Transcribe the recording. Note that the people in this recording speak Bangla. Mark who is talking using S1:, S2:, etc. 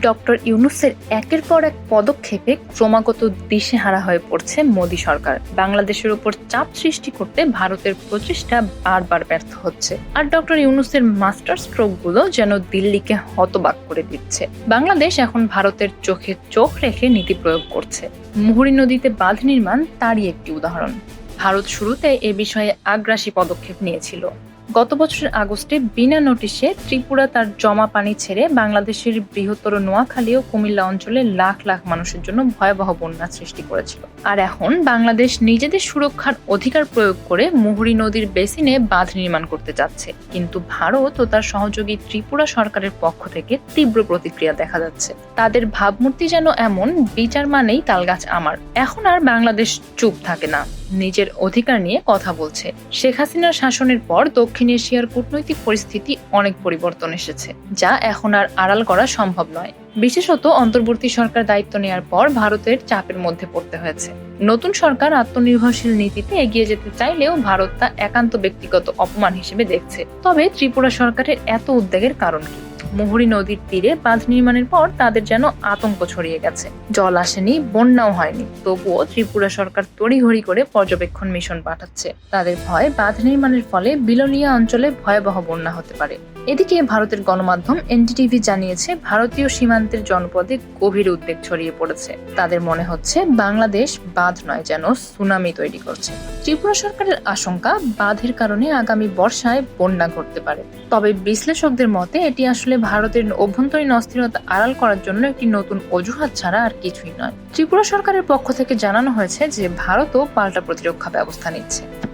S1: ডক্টর ইউনুসের একের পর এক পদক্ষেপে ক্রমাগত দিশেহারা হয়ে পড়ছে মোদী সরকার। বাংলাদেশের উপর চাপ সৃষ্টি করতে ভারতের প্রচেষ্টা বারবার ব্যর্থ হচ্ছে। আর ডক্টর ইউনুসের মাস্টার স্ট্রোকগুলো যেন দিল্লিকে হতবাক করে দিচ্ছে। বাংলাদেশ এখন ভারতের চোখে চোখ রেখে নীতি প্রয়োগ করছে। মুহুরী নদীতে বাঁধ নির্মাণ তারই একটি উদাহরণ। ভারত শুরুতে এ বিষয়ে আগ্রাসী পদক্ষেপ নিয়েছিল। গত বছরের আগস্টে বিনা নোটিশে ত্রিপুরা তার জমা পানি ছেড়ে বাংলাদেশের বৃহত্তর নোয়াখালী ও কুমিল্লা অঞ্চলে লাখ লাখ মানুষের জন্য ভয়াবহ বন্যা সৃষ্টি করেছিল। আর এখন বাংলাদেশ নিজেদের সুরক্ষার অধিকার প্রয়োগ করে মুহুরী নদীর বেসিনে বাঁধ নির্মাণ করতে যাচ্ছে। কিন্তু ভারত ও তার সহযোগী ত্রিপুরা সরকারের পক্ষ থেকে তীব্র প্রতিক্রিয়া দেখা যাচ্ছে। তাদের ভাবমূর্তি যেন এমন, বিচার মানেই তালগাছ আমার। এখন আর বাংলাদেশ চুপ থাকে না। নিজের অধিকার নিয়ে কথা বলছে। শেখ হাসিনার শাসনের পর দক্ষিণ এশিয়ার কূটনৈতিক পরিস্থিতি অনেক পরিবর্তন এসেছে, যা এখন আর আড়াল করা সম্ভব নয়। বিশেষত অন্তর্বর্তী সরকার দায়িত্ব নেওয়ার পর ভারতের চাপের মধ্যে পড়তে হয়েছে। নতুন সরকার আত্মনির্ভরশীল নীতিতে এগিয়ে যেতে চাইলেও ভারত তা একান্ত ব্যক্তিগত অপমান হিসেবে দেখছে। তবে ত্রিপুরা সরকারের এত উদ্বেগের কারণ কি? মুহুরী নদীর তীরে বাঁধ নির্মাণের পর তাদের যেন আতঙ্ক ছড়িয়ে গেছে। জল আসেনি, বন্যাও হয়নি। তবুও ত্রিপুরা সরকার তড়িঘড়ি করে পর্যবেক্ষণ মিশন পাঠাচ্ছে। তাদের ভয় বাঁধ নির্মাণের ফলে বিলোনিয়া অঞ্চলে ভয়াবহ বন্যা হতে পারে। এদিকে ভারতের গণমাধ্যম এনডিটিভি জানিয়েছে, ভারতীয় সীমান্তের জনপদে গভীর উদ্বেগ ছড়িয়ে পড়েছে। তাদের মনে হচ্ছে বাংলাদেশ বাঁধ নয় যেন সুনামি তৈরি করছে। ত্রিপুরা সরকারের আশঙ্কা, বাঁধের কারণে আগামী বর্ষায় বন্যা ঘটতে পারে। তবে বিশ্লেষকদের মতে, এটি আসলে ভারতের অভ্যন্তরীণ অস্থিরতা আড়াল করার জন্য একটি নতুন অজুহাত ছাড়া আর কিছুই নয়। ত্রিপুরা সরকারের পক্ষ থেকে জানানো হয়েছে যে, ভারতও পাল্টা প্রতিরক্ষা ব্যবস্থা নিচ্ছে।